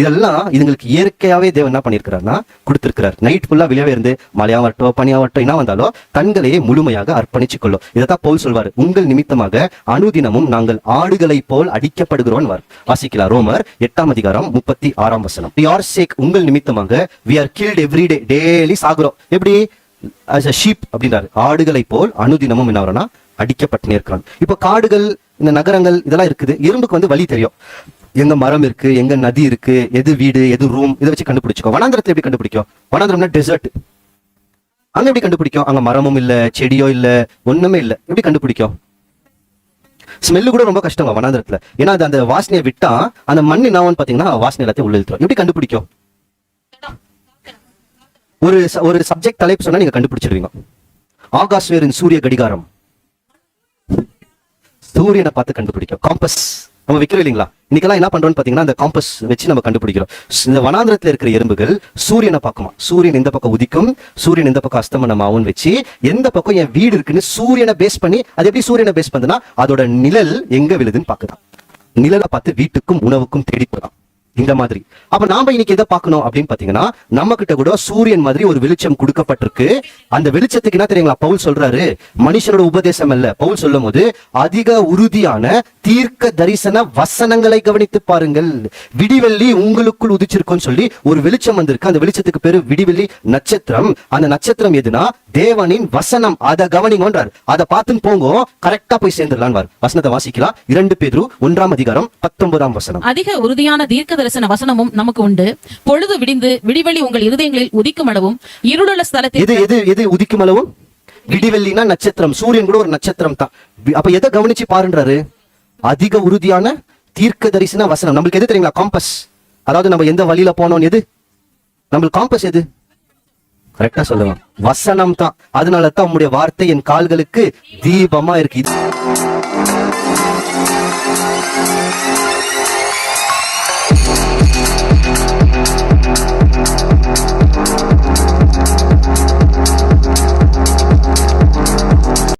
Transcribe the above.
இதெல்லாம் இதுங்களுக்கு இயற்கையாவே தேவன் என்ன பண்ணியிருக்கிறார்னா கொடுத்திருக்கிறார். நைட் ஃபுல்லா வெளியே இருந்து மழையாவட்டும் பனியாவட்டும் என்ன வந்தாலும் கண்களையே முழுமையாக அர்ப்பணிச்சு கொள்ளும் இதைத்தான் போல் சொல்வார். உங்கள் நிமித்தமாக அனுதினமும் நாங்கள் ஆடுகளை போல் அடிக்கப்படுகிறோம் வாசிக்கலாம். ரோமர் எட்டாம் அதிகாரம் முப்பத்தி ஆறாம் வசனம். யார் சேக் உங்கள் நிமித்தமாக we are killed every day daily சாகுறோம். எப்படி? அஸ் a sheep அப்படின்றாரு. ஆடுகளை போல் அனுதினமும் என்ன வரும்னா அடிக்கப்பட்டு இருக்கிறான் இப்ப காடுகள் இந்த நகரங்கள் இதெல்லாம் இருக்குது. எறும்புக்கு வந்து வழி தெரியும். எங்க மரம் இருக்கு எங்க நதி இருக்கு எது வீடு எது ரூம் இதை வச்சு கண்டுபிடிச்சிக்கோ. வனாந்திரத்தை எப்படி கண்டுபிடிக்கும்? வனாந்திரம்னா டெசர்ட் அங்க எப்படி கண்டுபிடிக்கும்? அங்க மரமும் இல்ல செடியோ இல்ல ஒண்ணுமே இல்ல. எப்படி கண்டுபிடிக்கும்? ஸ்மெல்லு கூட ரொம்ப கஷ்டம் வனாந்திரத்துல. ஏன்னா அது அந்த வாசனையை விட்டா அந்த மண் என்னன்னு பாத்தீங்கன்னா வாசனை எல்லாத்தையும் உள்ள இழுத்துரும். எப்படி கண்டுபிடிக்கும்? ஒரு ச- ஒரு சப்ஜெக்ட் தலைப்பு சொன்னா நீங்க கண்டுபிடிச்சிருவீங்க. ஆகாஷ் வேரின் சூரிய கடிகாரம். சூரியனை பார்த்து கண்டுபிடிக்கும். காம்பஸ் நம்ம விற்கிறோம் இல்லைங்களா? இன்னைக்கெல்லாம் என்ன பண்றோம்னு பாத்தீங்கன்னா அந்த காம்பஸ் வச்சு நம்ம கண்டுபிடிக்கிறோம். இந்த வனாந்திரத்துல இருக்கிற எறும்புகள் சூரியனை பார்க்குமா? சூரியன் இந்த பக்கம் உதிக்கும் சூரியன் இந்த பக்கம் அஸ்தமனமாவும் வச்சு எந்த பக்கம் என் வீடு இருக்குன்னு சூரியனை பேஸ் பண்ணி அது எப்படி சூரியனை பேஸ் பண்ணுதுன்னா அதோட நிழல் எங்க விழுதுன்னு பாக்குதான் நிழலை பார்த்து வீட்டுக்கும் உணவுக்கும் தேடிப்பதான் இந்த மாதிரி. அப்ப நாம இன்னைக்கு எதை பார்க்கணும் அப்படின்னு பாத்தீங்கன்னா நம்ம கிட்ட கூட சூரியன் மாதிரி ஒரு வெளிச்சம் கொடுக்கப்பட்டிருக்கு. அந்த வெளிச்சத்துக்கு என்ன தெரியுங்களா? பவுல் சொல்றாரு மனுஷனோட உபதேசம் அல்ல. பவுல் சொல்லும் போது அதிக உறுதியான தீர்க்க தரிசன வசனங்களை கவனித்து பாருங்கள். விடிவெள்ளி உங்களுக்குள் உதிச்சிருக்கும்னு சொல்லி ஒரு வெளிச்சம் வந்திருக்கு. அந்த வெளிச்சத்துக்கு பேரு விடிவெள்ளி நட்சத்திரம். அந்த நட்சத்திரம் எதுனா தேவனின் வசனம். அதை கவனிங்கன்றார். அதை பார்த்துன்னு போங்க. கரெக்டா போய் சேர்ந்துடலாம் வசனத்தை வாசிக்கலாம். இரண்டு பேரும் ஒன்றாம் அதிகாரம் பத்தொன்பதாம் வசனம். அதிக உறுதியான தீர்க்க தரிசன வசனமும் நமக்கு உண்டு. பொழுது விடிந்து விடிவெளி உங்கள் இருதயங்களில் உதிக்குமளவும் இருளுள்ள ஸ்தலத்தில் எது எது எது உதிக்கும் அளவும்? விடிவெள்ளினா நட்சத்திரம். சூரியன் கூட ஒரு நட்சத்திரம் தான். அப்ப எதை கவனிச்சு பாருன்றாரு? அதிக உறுதியான தீர்க்க தரிசன வசனம். நம்மளுக்கு எது தெரியுங்களா? காம்பஸ் அதாவது நம்ம எந்த வழியில போனோம் எது? நம்மளுக்கு காம்பஸ் எது? கரெக்டா சொல்லுவேன் வசனம் தான். அதனால தான் உங்களுடைய வார்த்தை என் கால்களுக்கு தீபமா இருக்கு. இது